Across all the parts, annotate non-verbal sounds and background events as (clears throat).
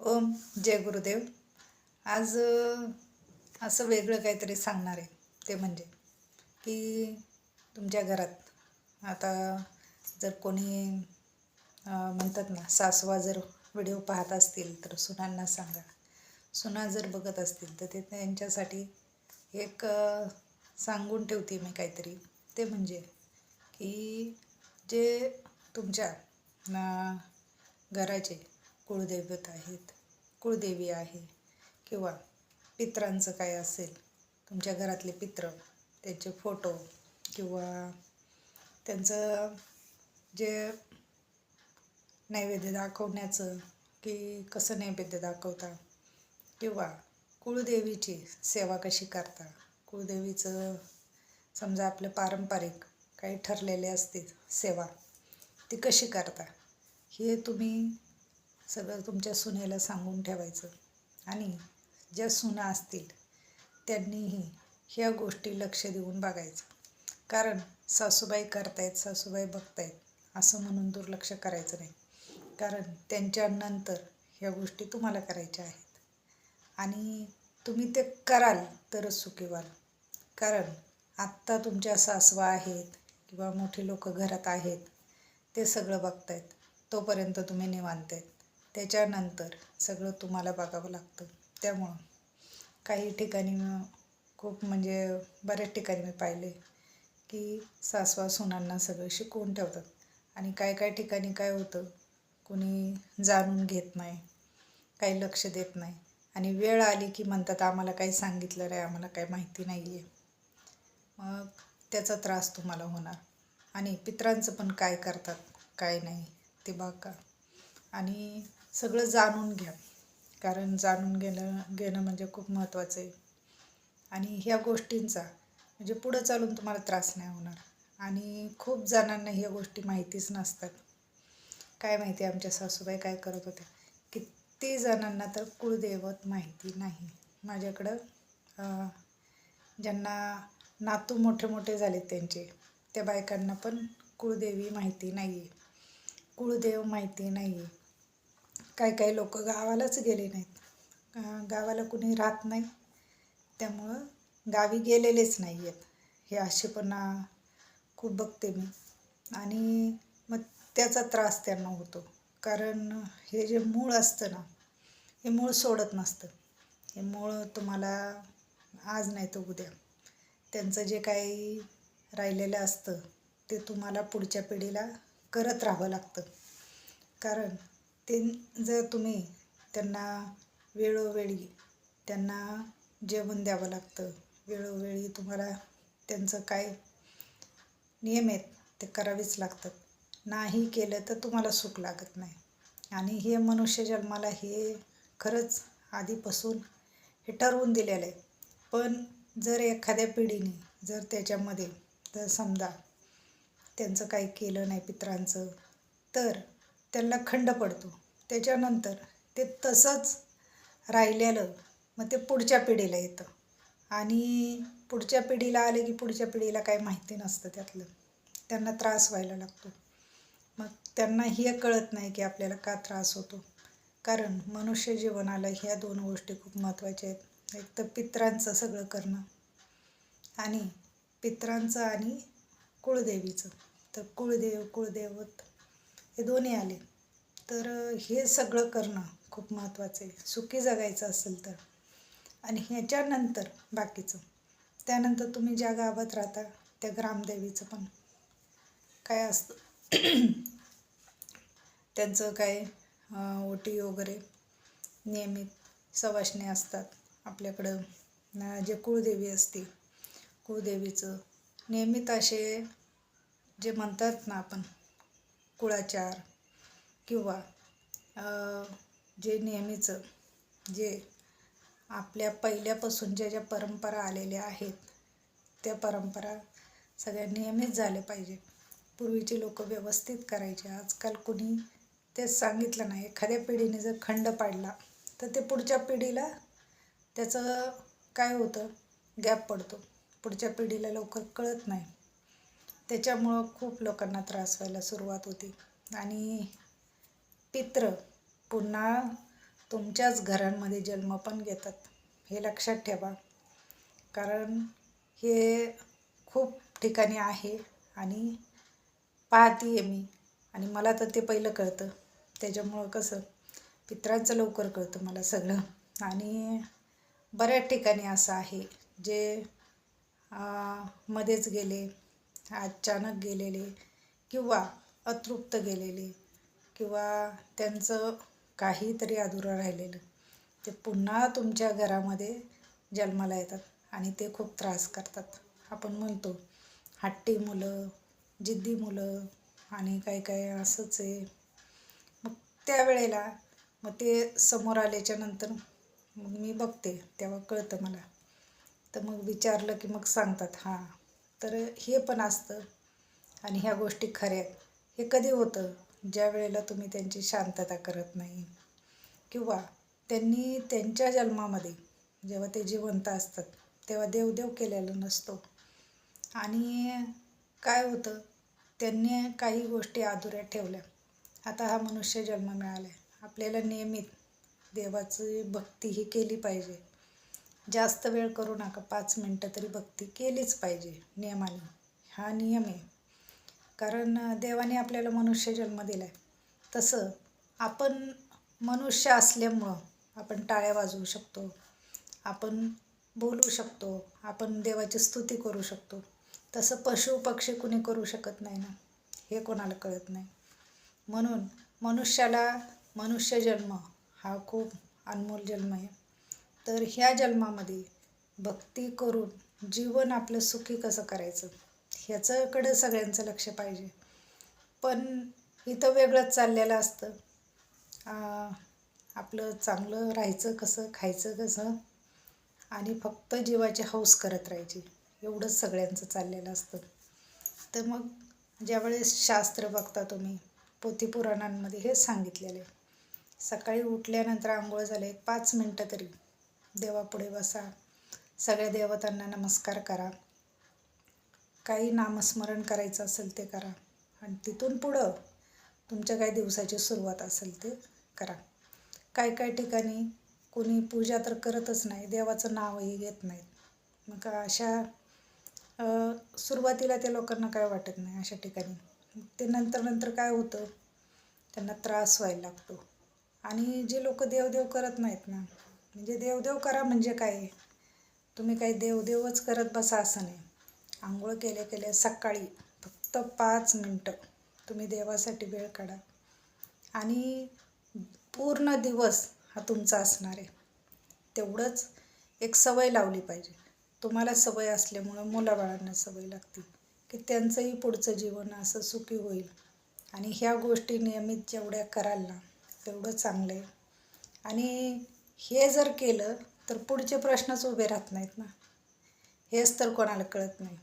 ओम जय गुरुदेव. आज असं वेगळं काहीतरी सांगणार आहे ते म्हणजे की तुमच्या घरात आता जर कोणी म्हणतात ना सासवा जर व्हिडिओ पाहत असतील तर सुनांना सांगा. सुना जर बघत असतील तर ते त्यांच्यासाठी एक सांगून ठेवते मी काहीतरी. ते म्हणजे की जे तुमच्या घराचे कुळदैवत आहेत. कुळदेवी आहे किंवा पित्रांचं काय असेल तुमच्या घरातले पित्र त्यांचे फोटो किंवा त्यांचं जे नैवेद्य दाखवण्याचं की कसं नैवेद्य दाखवता किंवा कुळदेवीची सेवा कशी करता. कुळदेवीचं समजा आपलं पारंपरिक काही ठरलेले असतील सेवा ती कशी करता हे तुम्ही सगळं तुमच्या सुनेला सांगून ठेवायचं. आणि ज्या सुना असतील त्यांनीही ह्या गोष्टी लक्ष देऊन बघायचं. कारण सासूबाई करतायत सासूबाई बघतायत असं म्हणून दुर्लक्ष करायचं नाही. कारण त्यांच्यानंतर ह्या गोष्टी तुम्हाला करायच्या आहेत. आणि तुम्ही ते कराल तरच सुखी व्हाल कारण आत्ता तुमच्या सासवा आहेत किंवा मोठी लोक घरात आहेत ते सगळं बघतायत. तोपर्यंत तुम्ही निवांत आहेत. त्याच्यानंतर सगळं तुम्हाला बघावं लागतं. त्यामुळं काही ठिकाणी खूप म्हणजे बऱ्याच ठिकाणी मी पाहिले की सासवा सुनांना सगळं शिकवून ठेवतात. आणि काय काय ठिकाणी काय होतं कोणी जाणून घेत नाही काही लक्ष देत नाही. आणि वेळ आली की म्हणतात आम्हाला काही सांगितलं नाही आम्हाला काही माहिती नाही आहे मग त्याचा त्रास तुम्हाला होणार. आणि पित्रांचं पण काय करतात काय नाही ते बघा. आणि सगळं जाणून घ्या. कारण जाणून घेणं घेणं म्हणजे खूप महत्त्वाचं आहे. आणि ह्या गोष्टींचा म्हणजे पुढं चालून तुम्हाला त्रास नाही होणार. आणि खूप जणांना ह्या गोष्टी माहितीच नसतात. काय माहिती आमच्या सासूबाई काय करत होत्या. किती जणांना तर कुळदैवत माहिती नाही. माझ्याकडं ज्यांना नातू मोठे मोठे झालेत त्यांचे त्या बायकांना पण कुळदेवी माहिती नाही आहे कुळदेव माहिती नाही आहे काही काही लोक गावालाच गेले नाहीत. गावाला कुणी राहत नाही. त्यामुळं गावी गेलेलेच नाही आहेत. हे असे पण खूप बघते मी. आणि मग त्याचा त्रास त्यांना होतो. कारण हे जे मूळ असतं ना हे मूळ सोडत नसतं. हे मूळ तुम्हाला आज नाही तर उद्या. त्यांचं जे काही राहिलेलं असतं ते तुम्हाला पुढच्या पिढीला करत राहावं लागतं. कारण ते जर तुम्ही त्यांना वेळोवेळी त्यांना जेवण द्यावं लागतं वेळोवेळी तुम्हाला त्यांचं काय नियम आहेत ते करावेच लागतात. नाही केलं तर तुम्हाला सुख लागत नाही. आणि हे मनुष्य जन्माला हे खरंच आधीपासून हे ठरवून दिलेलं आहे. पण जर एखाद्या पिढीने जर त्याच्यामध्ये जर समजा त्यांचं काही केलं नाही पित्रांचं तर त्यांना खंड पडतो. त्याच्यानंतर ते तसंच राहिलेलं मग ते पुढच्या पिढीला येतं. आणि पुढच्या पिढीला आले की पुढच्या पिढीला काही माहिती नसतं त्यातलं. त्यांना त्रास व्हायला लागतो. मग त्यांना हे कळत नाही की आपल्याला का त्रास होतो. कारण मनुष्य जीवनाला ह्या दोन गोष्टी खूप महत्त्वाच्या आहेत. एक तर पित्रांचं सगळं करणं आणि पित्रांचं आणि कुळदेवीचं. तर कुळदेव कुळदेवत हे दोन्ही आले. तर हे सगळं करणं खूप महत्त्वाचं आहे. सुखी जगायचं असेल तर. आणि ह्याच्यानंतर बाकीचं. त्यानंतर तुम्ही ज्या गावात राहता त्या ग्रामदेवीचं पण. काय असतं? (clears throat) त्यांचं काय ओटी वगैरे नियमित सवासणे असतात. आपल्याकडं जे कुळदेवी असते कुळदेवीचं. नियमित असे जे म्हणतात ना आपण कुळाचार किंवा जे नेहमीचं जे आपल्या पहिल्यापासून ज्या ज्या परंपरा आलेल्या आहेत त्या परंपरा सगळ्या नियमित झाल्या पाहिजे पूर्वीचे लोक व्यवस्थित करायचे. आजकाल कुणी ते सांगितलं नाही. एखाद्या पिढीने जर खंड पाडला तर ते पुढच्या पिढीला त्याचं काय होतं? गॅप पडतो. पुढच्या पिढीला लवकर कळत नाही. त्याच्यामुळं खूप लोकांना त्रास व्हायला सुरुवात होती. आणि पित्र पुन्हा तुमच्याच घरांमध्ये जन्म पण घेतात हे लक्षात ठेवा. कारण हे खूप ठिकाणी आहे आणि पाहते आहे मी. आणि मला तर ते पहिलं कळतं. त्याच्यामुळं कसं पित्रांचं लवकर कळतं मला सगळं. आणि बऱ्याच ठिकाणी असं आहे जे मध्येच गेले अचानक गेलेले किंवा अतृप्त गेलेले किंवा त्यांचं काहीतरी अधुरं राहिलेलं ते पुन्हा तुमच्या घरामध्ये जन्माला येतात आणि ते खूप त्रास करतात. आपण म्हणतो हट्टी मुलं जिद्दी मुलं आणि काय काय असंच आहे. मग त्यावेळेला मग ते समोर आल्याच्यानंतर मग मी बघते तेव्हा कळतं मला. तर मग विचारलं की मग सांगतात हां तर हे पण असतं. आणि ह्या गोष्टी खऱ्या हे कधी होतं? ज्या वेळेला तुम्ही त्यांची शांतता करत नाही. किंवा त्यांनी त्यांच्या जन्मामध्ये जेव्हा ते जिवंत असतात तेव्हा देवदेव केलेला नसतो. आणि काय होतं? त्यांनी काही गोष्टी अधुऱ्या ठेवल्या. आता हा मनुष्य जन्म मिळाला आहे आपल्याला नियमित देवाची भक्ती ही केली पाहिजे. जास्त वेळ करू नका पाच मिनटं तरी भक्ती केलीच पाहिजे नियमाने. हा नियम आहे. कारण देवाने आपल्याला मनुष्य जन्म दिला आहे तसं आपण मनुष्य असल्यामुळं आपण टाळ्या वाजवू शकतो. आपण बोलू शकतो. आपण देवाची स्तुती करू शकतो. तसं पशु पक्षी कुणी करू शकत नाही ना? हे कोणाला कळत नाही. म्हणून मनुष्याला मनुष्य जन्म हा खूप अनमोल जन्म आहे. तर ह्या जन्मामध्ये भक्ती करून जीवन आपलं सुखी कसं करायचं ह्याच्याकडं सगळ्यांचं लक्ष पाहिजे. पण इथं वेगळंच चाललेलं असतं. आपलं चांगलं राहायचं कसं खायचं कसं आणि फक्त जीवाची हौस करत राहायची एवढंच सगळ्यांचं चाललेलं असतं. तर मग ज्यावेळेस शास्त्र बघता तुम्ही पोथीपुराणांमध्ये हे सांगितलेलं आहे. सकाळी उठल्यानंतर आंघोळ झाले एक पाच मिनटं तरी. देवापुढे बसा. सगळ्या देवतांना नमस्कार करा. काही नामस्मरण करायचं असेल ते करा. आणि तिथून पुढं तुमच्या काही दिवसाची सुरुवात असेल ते करा. काय काय ठिकाणी कोणी पूजा तर करतच नाही. देवाचं नावही घेत नाहीत. मग अशा सुरुवातीला त्या लोकांना काय वाटत नाही अशा ठिकाणी? ते नंतर नंतर काय होतं? त्यांना त्रास व्हायला लागतो. आणि जे लोक देवदेव करत नाहीत ना म्हणजे देवदेव करा म्हणजे काय? तुम्ही काही देवदेवच करत बसा असं नाही. आंघोळ केल्या केल्या सकाळी फक्त पाच मिनटं तुम्ही देवासाठी वेळ काढा. आणि पूर्ण दिवस हा तुमचा असणार आहे. तेवढंच एक सवय लावली पाहिजे. तुम्हाला सवय असल्यामुळं मुलाबाळांना सवय लागते की त्यांचंही पुढचं जीवन असं सुखी होईल. आणि ह्या गोष्टी नियमित जेवढ्या कराल ना तेवढं चांगलं आहे. आणि हे जर केलं तर पुढचे प्रश्नच उभे राहत नाहीत ना. हेच तर कोणाला कळत नाही.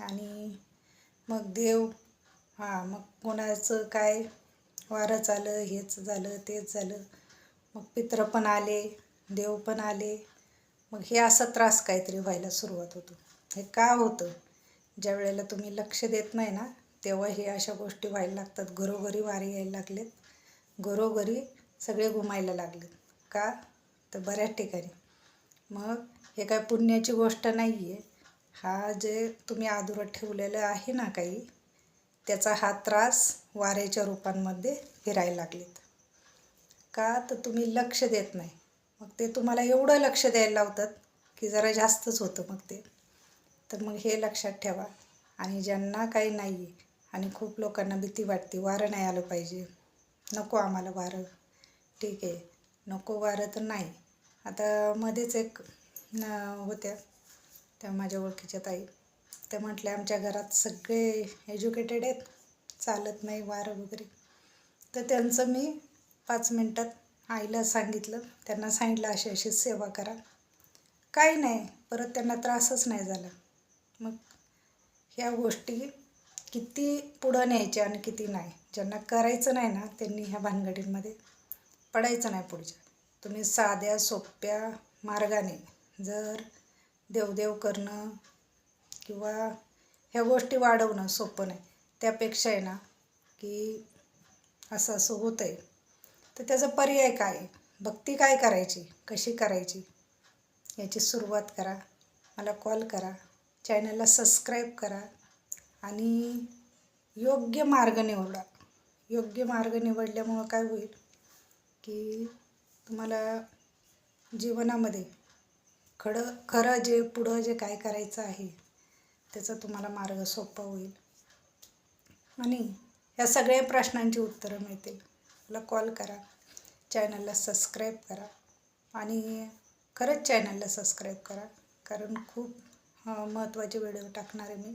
आणि मग देव हां मग कोणाचं काय? वारंच आलं हेच झालं तेच झालं. मग पित्र पण आले देव पण आले. मग हे असा त्रास काहीतरी व्हायला सुरुवात होतो. हे का होतं? ज्या वेळेला तुम्ही लक्ष देत नाही ना तेव्हा हे अशा गोष्टी व्हायला लागतात. घरोघरी वारे यायला लागलेत. घरोघरी सगळे घुमायला लागलेत. का? तर बऱ्याच ठिकाणी. मग हे काय पुण्याची गोष्ट नाही आहे हा जे तुम्ही आदुरात ठेवलेलं आहे ना काही त्याचा हा त्रास वाऱ्याच्या रूपांमध्ये फिरायला लागलेत. का तर तुम्ही लक्ष देत नाही. मग ते तुम्हाला एवढं लक्ष द्यायला लावतात की जरा जास्तच होतं मग ते. तर मग हे लक्षात ठेवा. आणि ज्यांना काही नाही आहे आणि खूप लोकांना भीती वाटते वारं नाही आलं पाहिजे. नको आम्हाला वारं. ठीक आहे. नको वारं तर नाही. आता मध्येच एक न- होत्या त्या माझ्या ओळखीच्या ताई. त्या म्हटल्या आमच्या घरात सगळे एज्युकेटेड आहेत चालत नाही वारं वगैरे. तर त्यांचं मी पाच मिनटात आईला सांगितलं. त्यांना सांगितलं अशी अशी सेवा करा. काही नाही परत त्यांना त्रासच नाही झाला. मग ह्या गोष्टी किती पुढं न्यायच्या आणि किती नाही. ज्यांना करायचं नाही ना त्यांनी ह्या भानगडींमध्ये पडायचं नाही पुढच्या. तुम्ही साध्या सोप्या मार्गाने जर देवदेव करणं किंवा ह्या गोष्टी वाढवणं सोपं नाही त्यापेक्षा आहे ना की असं असं होतं आहे तर त्याचा पर्याय काय? भक्ती काय करायची? कशी करायची? याची सुरुवात करा. मला कॉल करा. चॅनलला सबस्क्राईब करा आणि योग्य मार्ग निवडा. योग्य मार्ग निवडल्यामुळं काय होईल की तुम्हाला जीवनामध्ये खडं खरं जे पुढं जे काय करायचं आहे त्याचा तुम्हाला मार्ग सोपा होईल. आणि या सगळ्या प्रश्नांची उत्तरं मिळतील. मला कॉल करा. चॅनलला सबस्क्राईब करा. आणि खरंच चॅनलला सबस्क्राईब करा. कारण खूप महत्त्वाचे व्हिडिओ टाकणार आहे मी.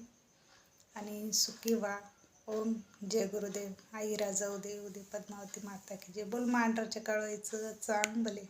आणि सुखी व्हा. ओम जय गुरुदेव. आई राजा उदे उदे पद्मावती माता की जे बोल मांडरच्या कळवायचं चांगले